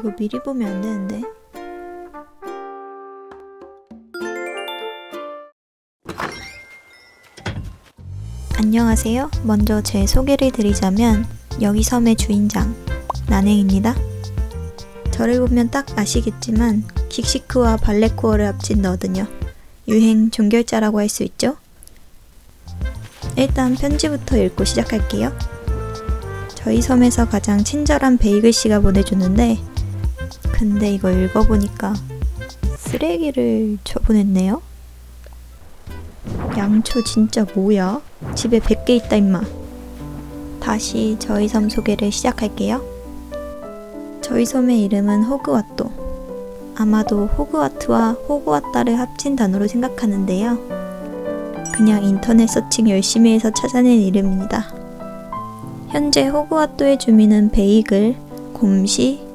이거 미리 보면 안 되는데. 안녕하세요. 먼저 제 소개를 드리자면 여기 섬의 주인장 난행입니다. 저를 보면 딱 아시겠지만 긱시크와 발레코어를 합친 너드녀 유행 종결자라고 할 수 있죠? 일단 편지부터 읽고 시작할게요. 저희 섬에서 가장 친절한 베이글 씨가 보내줬는데 근데 이거 읽어보니까 쓰레기를 처분했네요. 양초 진짜 뭐야? 집에 100개 있다 임마. 다시 저희 섬 소개를 시작할게요. 저희 섬의 이름은 호그와토. 아마도 호그와트와 호그와따를 합친 단어로 생각하는데요. 그냥 인터넷 서칭 열심히 해서 찾아낸 이름입니다. 현재 호그와토의 주민은 베이글, 곰시,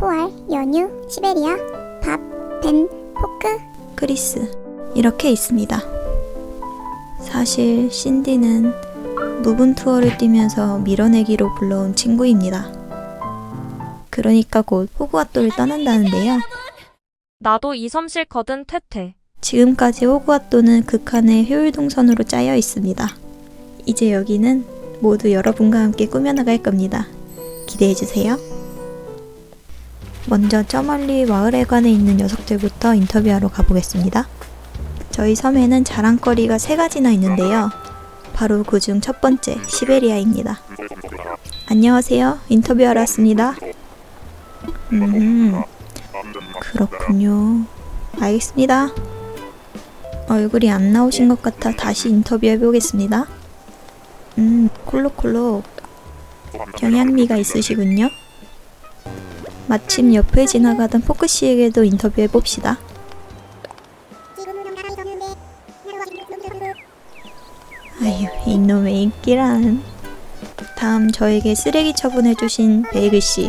포알, 연유, 시베리아, 밥, 벤, 포크, 크리스 이렇게 있습니다. 사실 신디는 무분 투어를 뛰면서 밀어내기로 불러온 친구입니다. 그러니까 곧 호그와토를 떠난다는데요. 나도 이섬 싫거든 퇴퇴. 지금까지 호그와토는 극한의 효율 동선으로 짜여 있습니다. 이제 여기는 모두 여러분과 함께 꾸며나갈 겁니다. 기대해주세요. 먼저 저 멀리 마을회관에 있는 녀석들부터 인터뷰하러 가보겠습니다. 저희 섬에는 자랑거리가 세 가지나 있는데요. 바로 그 중 첫 번째, 시베리아입니다. 안녕하세요. 인터뷰하러 왔습니다. 음, 그렇군요. 알겠습니다. 얼굴이 안 나오신 것 같아 다시 인터뷰해 보겠습니다. 음, 콜록콜록. 경향미가 있으시군요. 마침 옆에 지나가던 포크 씨에게도 인터뷰해 봅시다. 아휴, 이놈의 인기란. 다음 저에게 쓰레기 처분해 주신 베이글 씨.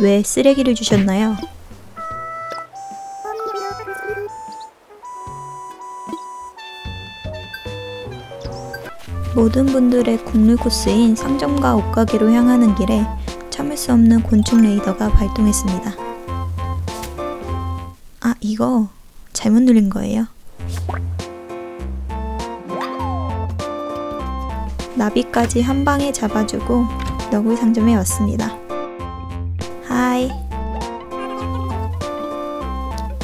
왜 쓰레기를 주셨나요? 모든 분들의 국룰 코스인 상점과 옷가게로 향하는 길에 수 없는 곤충 레이더가 발동했습니다. 아, 이거 잘못 누른 거예요. 나비까지 한 방에 잡아주고 너구리 상점에 왔습니다. 하이.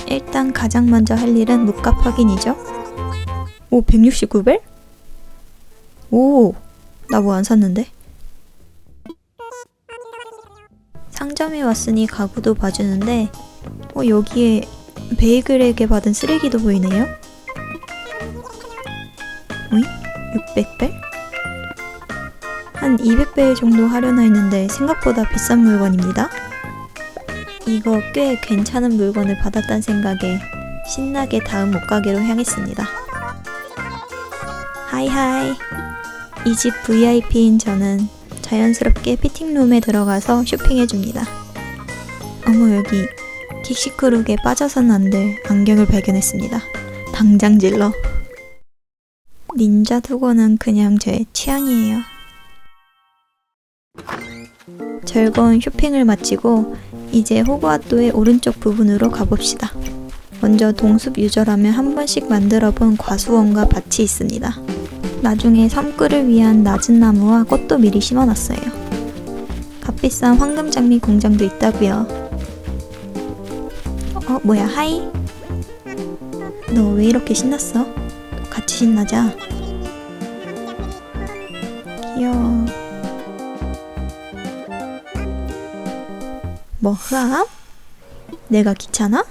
일단 가장 먼저 할 일은 물값 확인이죠. 오, 169벨? 오, 나 뭐 안 샀는데? 상점에 왔으니 가구도 봐주는데, 어, 여기에 베이글에게 받은 쓰레기도 보이네요? 어이? 600벨? 한 200벨 정도 하려나 했는데 생각보다 비싼 물건입니다. 이거 꽤 괜찮은 물건을 받았다는 생각에 신나게 다음 옷가게로 향했습니다. 하이하이. 이 집 VIP인 저는 자연스럽게 피팅룸에 들어가서 쇼핑해줍니다. 어머 여기 킥시크룩에 빠져선 안 될 안경을 발견했습니다. 당장 질러. 닌자 투고는 그냥 제 취향이에요. 즐거운 쇼핑을 마치고 이제 호그와트의 오른쪽 부분으로 가봅시다. 먼저 동숲 유저라면 한 번씩 만들어 본 과수원과 밭이 있습니다. 나중에 섬끌을 위한 낮은 나무와 꽃도 미리 심어놨어요. 값비싼 황금장미 공장도 있다고요. 어, 뭐야, 하이? 너 왜 이렇게 신났어? 같이 신나자. 귀여워. 뭐, 흐암? 내가 귀찮아?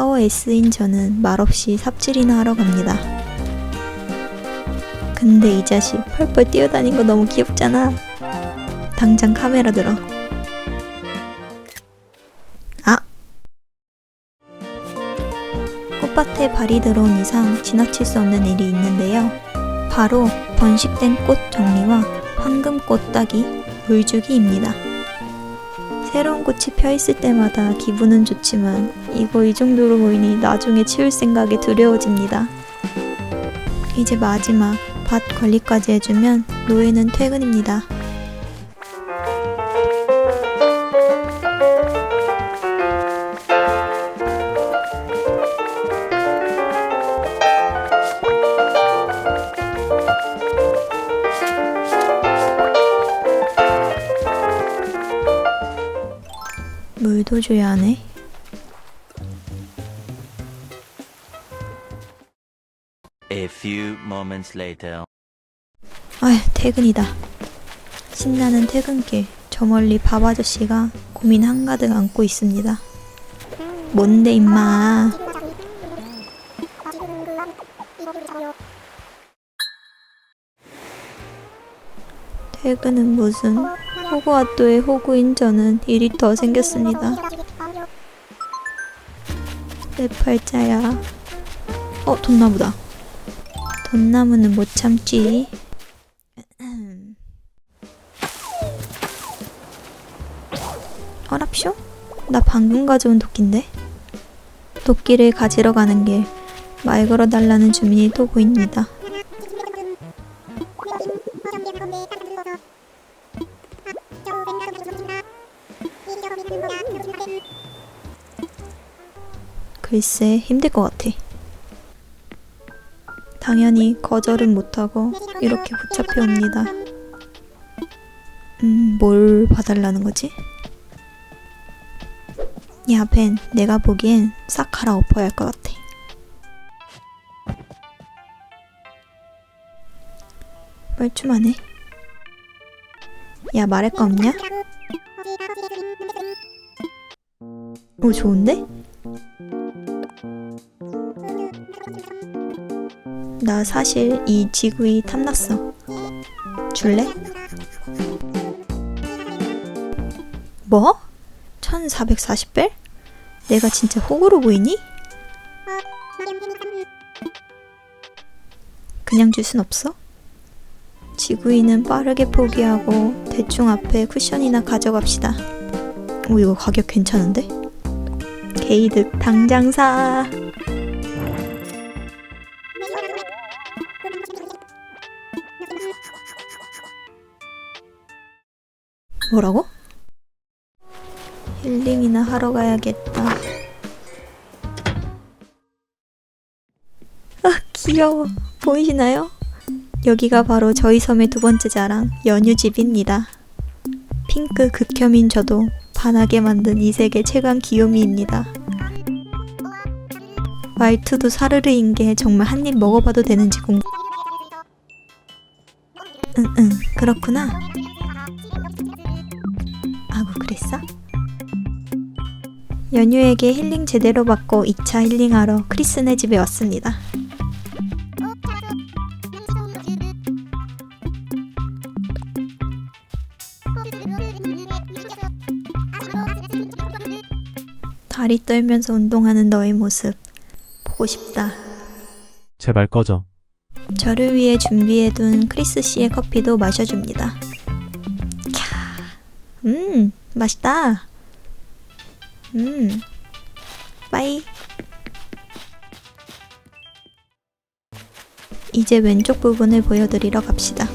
파워 S인 저는 말없이 삽질이나 하러 갑니다. 근데 이 자식 펄펄 뛰어다닌 거 너무 귀엽잖아. 당장 카메라 들어. 아! 꽃밭에 발이 들어온 이상 지나칠 수 없는 일이 있는데요. 바로 번식된 꽃 정리와 황금꽃 따기, 물주기입니다. 새로운 꽃이 펴 있을 때마다 기분은 좋지만 이거 이 정도로 보이니 나중에 치울 생각에 두려워집니다. 이제 마지막 밭 관리까지 해주면 노예는 퇴근입니다. 물도 줘야 하네. A few moments later. 아휴, 퇴근이다. 신나는 퇴근길. 저 멀리 밥 아저씨가 고민 한가득 안고 있습니다. 뭔데, 임마. 퇴근은 무슨 호구와또의 호구인 저는 일이 더 생겼습니다. 내 팔자야. 어, 돈나무다. 돈나무는 못 참지. 어랍쇼? 나 방금 가져온 도끼인데? 도끼를 가지러 가는 길, 말 걸어달라는 주민이 또 보입니다. 글쎄, 힘들 것 같아. 당연히 거절은 못하고 이렇게 붙잡혀 옵니다. 음, 뭘 봐달라는 거지? 야, 벤, 내가 보기엔 싹 갈아엎어야 할 것 같아. 뻘쭘하네. 야, 말할 거 없냐? 오, 좋은데? 나 사실 이 지구이 탐났어. 줄래? 뭐? 1440벨? 내가 진짜 호구로 보이니? 그냥 줄 순 없어? 지구인은 빠르게 포기하고 대충 앞에 쿠션이나 가져갑시다. 오, 이거 가격 괜찮은데? 게이득 당장 사! 뭐라고? 힐링이나 하러 가야겠다. 아, 귀여워. 보이시나요? 여기가 바로 저희 섬의 두 번째 자랑, 연유집입니다. 핑크 극혐인 저도 반하게 만든 이 세계 최강 귀요미입니다. 말투도 사르르인 게 정말 한 입 먹어봐도 되는지 궁금. 응응, 그렇구나. 그랬어? 연유에게 힐링 제대로 받고 2차 힐링하러 크리스네 집에 왔습니다. 다리 떨면서 운동하는 너의 모습 보고 싶다. 제발 꺼져. 저를 위해 준비해둔 크리스 씨의 커피도 마셔줍니다. 맛있다. 음, 빠이. 이제 왼쪽 부분을 보여드리러 갑시다.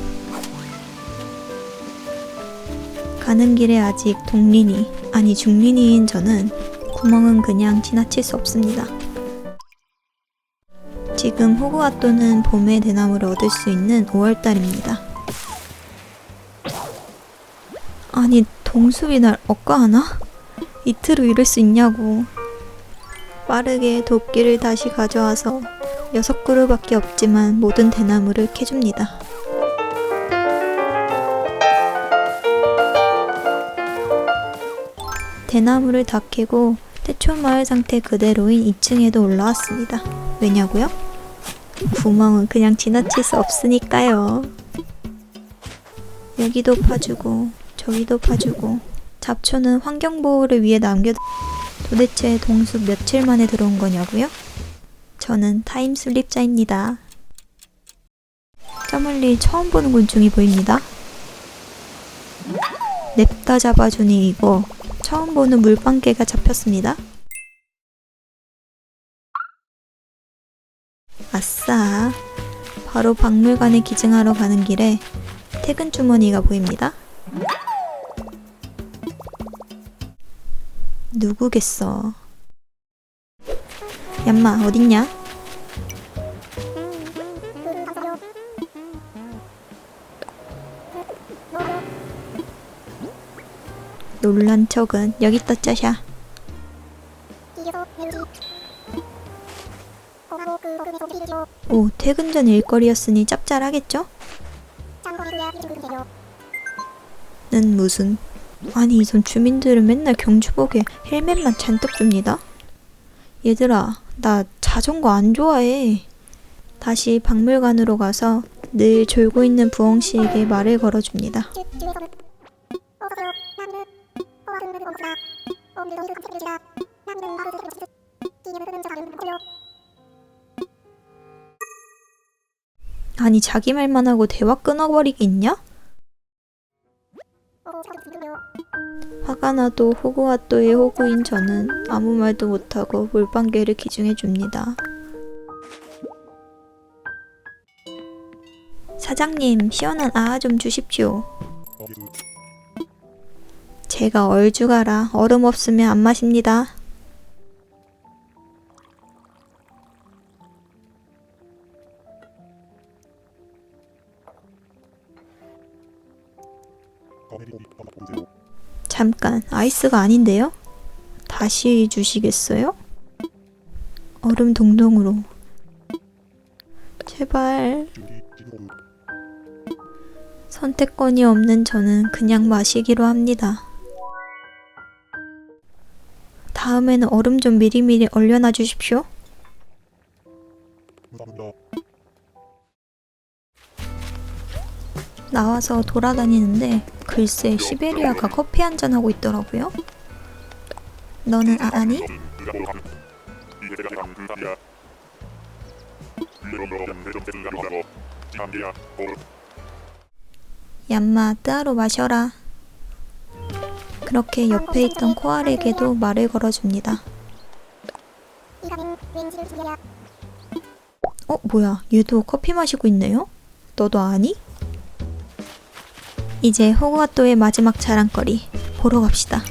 가는 길에 아직 동린이, 아니 중린이인 저는 구멍은 그냥 지나칠 수 없습니다. 지금 호그와토는 봄의 대나무를 얻을 수 있는 5월달입니다. 아니 동숲이 날 억까하나? 이틀 후 이럴 수 있냐고. 빠르게 도끼를 다시 가져와서 여섯 그루밖에 없지만 모든 대나무를 캐줍니다. 대나무를 다 캐고 태초 마을 상태 그대로인 2층에도 올라왔습니다. 왜냐고요? 구멍은 그냥 지나칠 수 없으니까요. 여기도 파주고 저기도 파주고 잡초는 환경보호를 위해 남겨 도대체 동숲 며칠 만에 들어온 거냐고요? 저는 타임슬립자입니다. 저 멀리 처음 보는 곤충이 보입니다. 냅다 잡아주니 이거 처음 보는 물방개가 잡혔습니다. 아싸. 바로 박물관에 기증하러 가는 길에 퇴근 주머니가 보입니다. 누구겠어? 얌마 어딨냐? 놀란 척은 여기 있다 짜샤. 오 퇴근 전 일거리였으니 짭짤하겠죠? 는 무슨 아니 이전 주민들은 맨날 경주복에 헬멧만 잔뜩 줍니다. 얘들아 나 자전거 안 좋아해. 다시 박물관으로 가서 늘 졸고 있는 부엉 씨에게 말을 걸어줍니다. 아니 자기 말만 하고 대화 끊어버리겠냐? 화가 나도 호그와트의 호구인 저는 아무 말도 못하고 물방개를 기증해 줍니다. 사장님, 시원한 아아 좀 주십시오. 제가 얼죽아라 얼음 없으면 안 마십니다. 잠깐, 아이스가 아닌데요? 다시 주시겠어요? 얼음 동동으로. 제발. 선택권이 없는 저는 그냥 마시기로 합니다. 다음에는 얼음 좀 미리미리 얼려놔 주십시오. 나와서 돌아다니는데 글쎄 시베리아가 커피 한 잔 하고 있더라고요. 너는 아, 아니? 얌마 뜨아로 마셔라. 그렇게 옆에 있던 코알에게도 말을 걸어줍니다. 어, 뭐야. 얘도 커피 마시고 있네요? 너도 아니? 이제 호그와트의 마지막 자랑거리 보러 갑시다.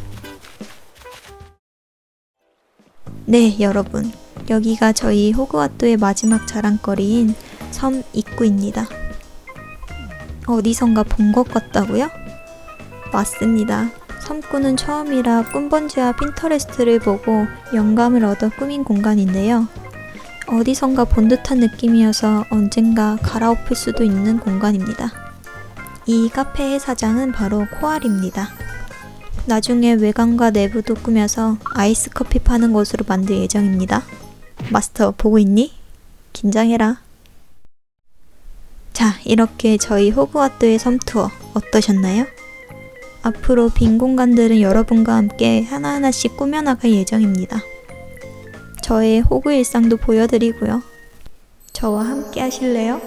네, 여러분. 여기가 저희 호그와트의 마지막 자랑거리인 섬 입구입니다. 어디선가 본 것 같다고요? 맞습니다. 섬꾸는 처음이라 꿈번지와 핀터레스트를 보고 영감을 얻어 꾸민 공간인데요. 어디선가 본 듯한 느낌이어서 언젠가 갈아엎을 수도 있는 공간입니다. 이 카페의 사장은 바로 코알입니다. 나중에 외관과 내부도 꾸며서 아이스 커피 파는 곳으로 만들 예정입니다. 마스터 보고 있니? 긴장해라. 자, 이렇게 저희 호그와트의 섬 투어 어떠셨나요? 앞으로 빈 공간들은 여러분과 함께 하나하나씩 꾸며나갈 예정입니다. 저의 호구 일상도 보여드리고요. 저와 함께 하실래요?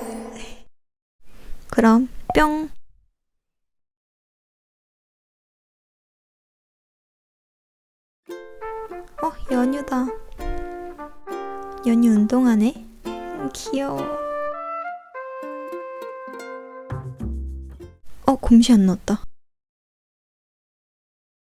그럼 뿅! 연유다. 연유 운동하네? 음, 귀여워. 어, 곰시 안 넣었다.